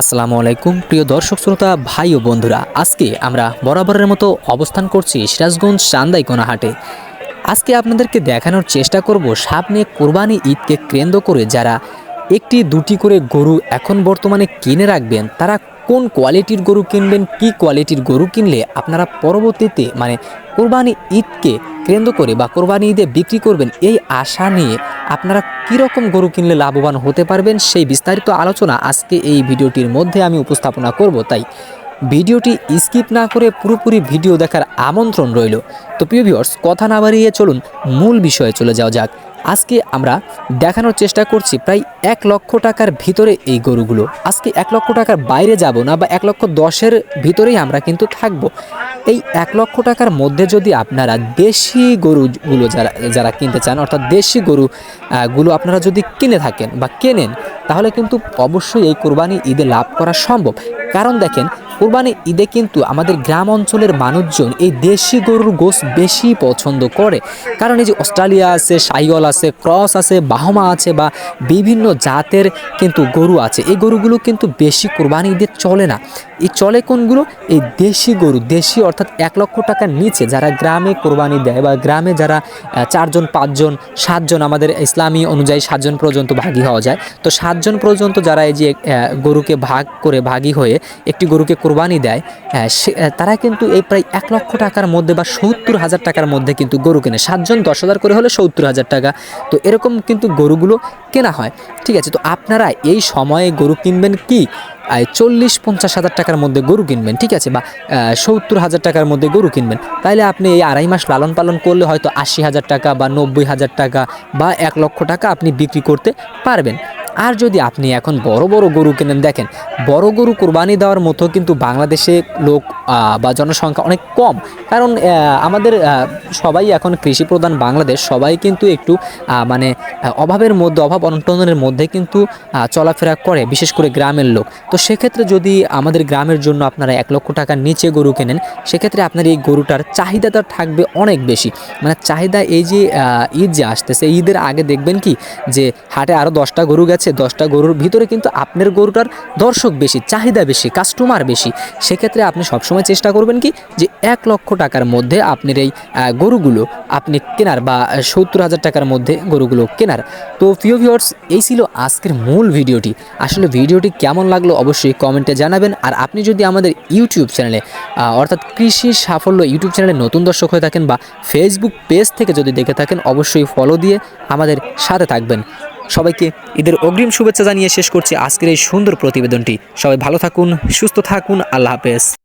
আসসালামু আলাইকুম, প্রিয় দর্শক, শ্রোতা, ভাই ও বন্ধুরা। আজকে আমরা বরাবরের মতো অবস্থান করছি সিরাজগঞ্জ চান্দাইকোনা হাটে আজকে আপনাদেরকে দেখানোর চেষ্টা করব সামনে কোরবানি ঈদকে কেন্দ্র করে যারা একটি দুটি করে গরু এখন বর্তমানে কিনে রাখবেন, তারা কোন কোয়ালিটির গরু কিনবেন, কি কোয়ালিটির গরু কিনলে আপনারা পরবর্তীতে মানে কোরবানি ঈদকে কেন্দ্র করে বা কোরবানি ঈদে বিক্রি করবেন এই আশা নিয়ে আপনারা কীরকম গরু কিনলে লাভবান হতে পারবেন সেই বিস্তারিত আলোচনা আজকে এই ভিডিওটির মধ্যে আমি উপস্থাপনা করব। তাই ভিডিওটি স্কিপ না করে পুরোপুরি ভিডিও দেখার আমন্ত্রণ রইল। তো প্রিয় ভিউয়ার্স কথা না বাড়িয়ে চলুন মূল বিষয়ে চলে যাওয়া যাক। আজকে আমরা দেখানোর চেষ্টা করছি প্রায় এক লক্ষ টাকার ভিতরে এই গরুগুলো। আজকে এক লক্ষ টাকার বাইরে যাব না বা এক লক্ষ দশের ভিতরেই আমরা কিন্তু থাকব। এই এক লক্ষ টাকার মধ্যে যদি আপনারা দেশি গরুগুলো যারা যারা কিনতে চান, অর্থাৎ দেশি গরু গুলো আপনারা যদি কিনে থাকেন বা কেনেন, তাহলে কিন্তু অবশ্যই এই কোরবানি ঈদে লাভ করা সম্ভব। কারণ দেখেন কোরবানি ঈদে কিন্তু আমাদের গ্রাম অঞ্চলের মানুষজন এই দেশি গরুর গোস বেশি পছন্দ করে। কারণ এই যে অস্ট্রেলিয়া আছে, সাইগল আছে, ক্রস আছে, বাহমা আছে বা বিভিন্ন জাতের কিন্তু গরু আছে। এই গরুগুলো কিন্তু বেশি কোরবানি ঈদে চলে না। এই চলে কোনগুলো? এই দেশি গরু। দেশি অর্থাৎ এক লক্ষ টাকার নিচে যারা গ্রামে কোরবানি দেয় বা গ্রামে যারা চারজন, পাঁচজন, সাতজন, আমাদের ইসলামী অনুযায়ী সাতজন পর্যন্ত ভাগী হওয়া যায়। তো সাতজন পর্যন্ত যারা এই যে গরুকে ভাগ করে ভাগী হয়ে একটি গরুকে কোরবানি দেয় তারা কিন্তু এই প্রায় এক লক্ষ টাকার মধ্যে বা সত্তর হাজার টাকার মধ্যে কিন্তু গরু কেনে। সাতজন, দশ হাজার করে হলে সত্তর হাজার টাকা। তো এরকম কিন্তু গরুগুলো কেনা হয়। ঠিক আছে, তো আপনারা এই সময়ে গরু কিনবেন কি? চল্লিশ, পঞ্চাশ হাজার টাকার মধ্যে গরু কিনবেন, ঠিক আছে? বা সত্তর হাজার টাকার মধ্যে গরু কিনবেন। তাইলে আপনি এই আড়াই মাস লালন পালন করলে হয়তো আশি হাজার টাকা বা নব্বই হাজার টাকা বা এক লক্ষ টাকা আপনি বিক্রি করতে পারবেন। আর যদি আপনি এখন বড় বড় গরু কেনেন, দেখেন, বড় গরু কোরবানি দেওয়ার মতো কিন্তু বাংলাদেশে লোক বা জনসংখ্যা অনেক কম। কারণ আমাদের সবাই এখন কৃষি প্রধান বাংলাদেশ, সবাই কিন্তু একটু মানে অভাবের মধ্যে, অভাব অনটনের মধ্যে কিন্তু চলাফেরা করে, বিশেষ করে গ্রামের লোক। তো সেক্ষেত্রে যদি আমাদের গ্রামের জন্য আপনারা এক লক্ষ টাকার নিচে গরু কেনেন, সেক্ষেত্রে আপনার এই গরুটার চাহিদাটা থাকবে অনেক বেশি। মানে চাহিদা এই যে ঈদ যে আসতেছে, ঈদের আগে দেখবেন কি, যে হাটে আরও দশটা গরু গেছে দশটা গরুর ভিতরে কিন্তু আপনার গরুটার দর্শক বেশি, চাহিদা বেশি কাস্টমার বেশি। সেক্ষেত্রে আপনি সবসময় চেষ্টা করবেন কি যে এক লক্ষ টাকার মধ্যে আপনার এই গরুগুলো আপনি কেনার বা সত্তর হাজার টাকার মধ্যে গরুগুলো কেনার। তো প্রিয় ভিউয়ার্স এই ছিল আজকের মূল ভিডিওটি। আসলে ভিডিওটি কেমন লাগল অবশ্যই কমেন্টে জানাবেন। আর আপনি যদি আমাদের ইউটিউব চ্যানেলে অর্থাৎ কৃষি সাফল্য ইউটিউব চ্যানেলে নতুন দর্শক হয়ে থাকেন বা ফেসবুক পেজ থেকে যদি দেখে থাকেন, অবশ্যই ফলো দিয়ে আমাদের সাথে থাকবেন। সবাইকে ঈদের অগ্রিম শুভেচ্ছা জানিয়ে শেষ করছি আজকের এই সুন্দর প্রতিবেদনটি। সবাই ভালো থাকুন, সুস্থ থাকুন, আল্লাহ হাফেজ।